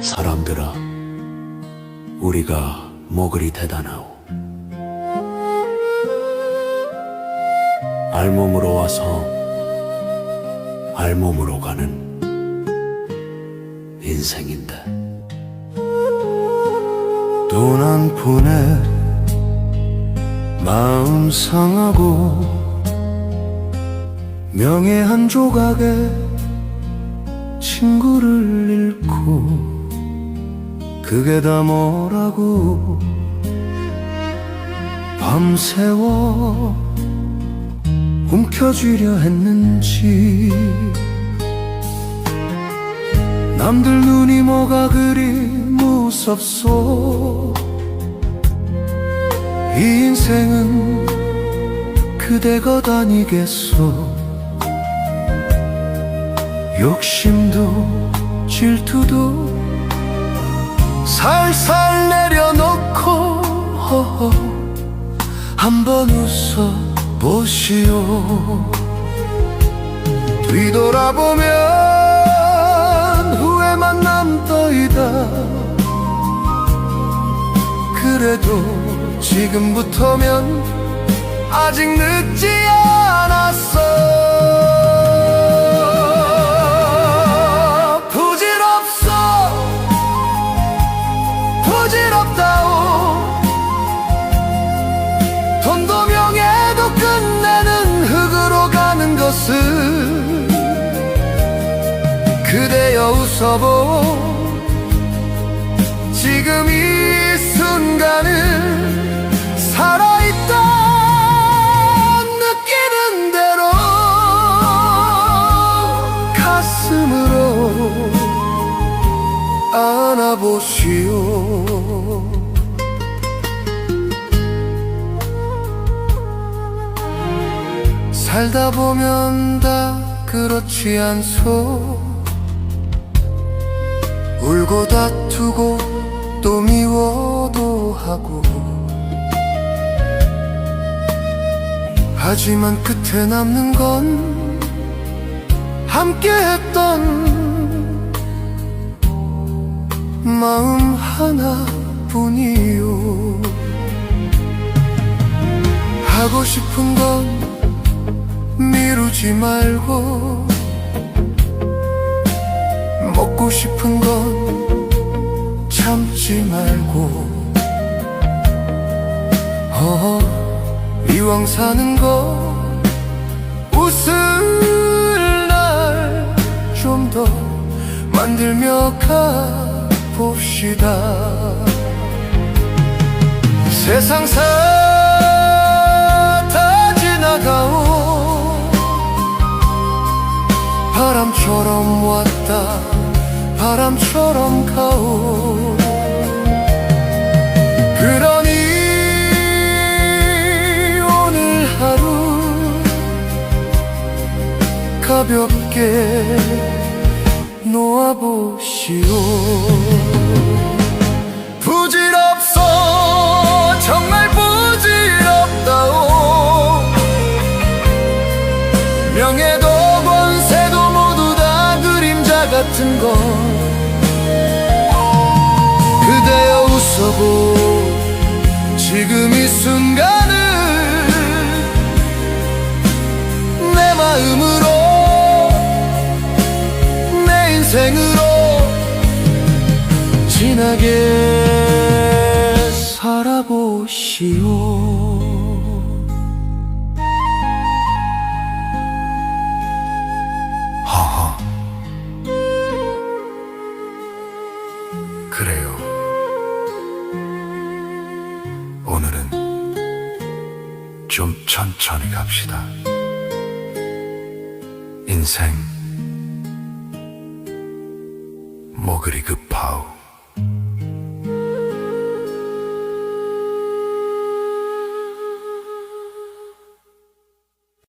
사람들아, 우리가 뭐 그리 대단하오. 알몸으로 와서 알몸으로 가는 인생인데. 돈 한 푼에 마음 상하고 명예 한 조각에 친구를 잃고 그게 다 뭐라고 밤새워 움켜쥐려 했는지 남들 눈이 뭐가 그리 무섭소? 이 인생은 그대가 다니겠소? 욕심도 질투도 살살 내려놓고 한번 웃어 보시오. 뒤돌아보면 후회만 남더이다. 그래도 지금부터면 아직 늦지 않았어 웃어보 지금 이 순간을 살아있다 느끼는 대로 가슴으로 안아보시오. 살다 보면 다 그렇지 않소 울고 다투고 또 미워도 하고. 하지만 끝에 남는 건 함께 했던 마음 하나뿐이요. 하고 싶은 건 미루지 말고 먹고 싶은 건 참지 말고. 어, 이왕 사는 거 웃을 날 좀 더 만들며 가봅시다. 세상 사다 지나가오. 바람처럼 왔다 바람처럼 가오. 그러니 오늘 하루 가볍게 놓아보시오. 부질없어 정말 부질없다오. 명예도 권세도 모두 다 그림자 같은 것 인생으로 진하게 살아보시오. 하하. 그래요. 오늘은 좀 천천히 갑시다. 인생 뭐 그리 급하오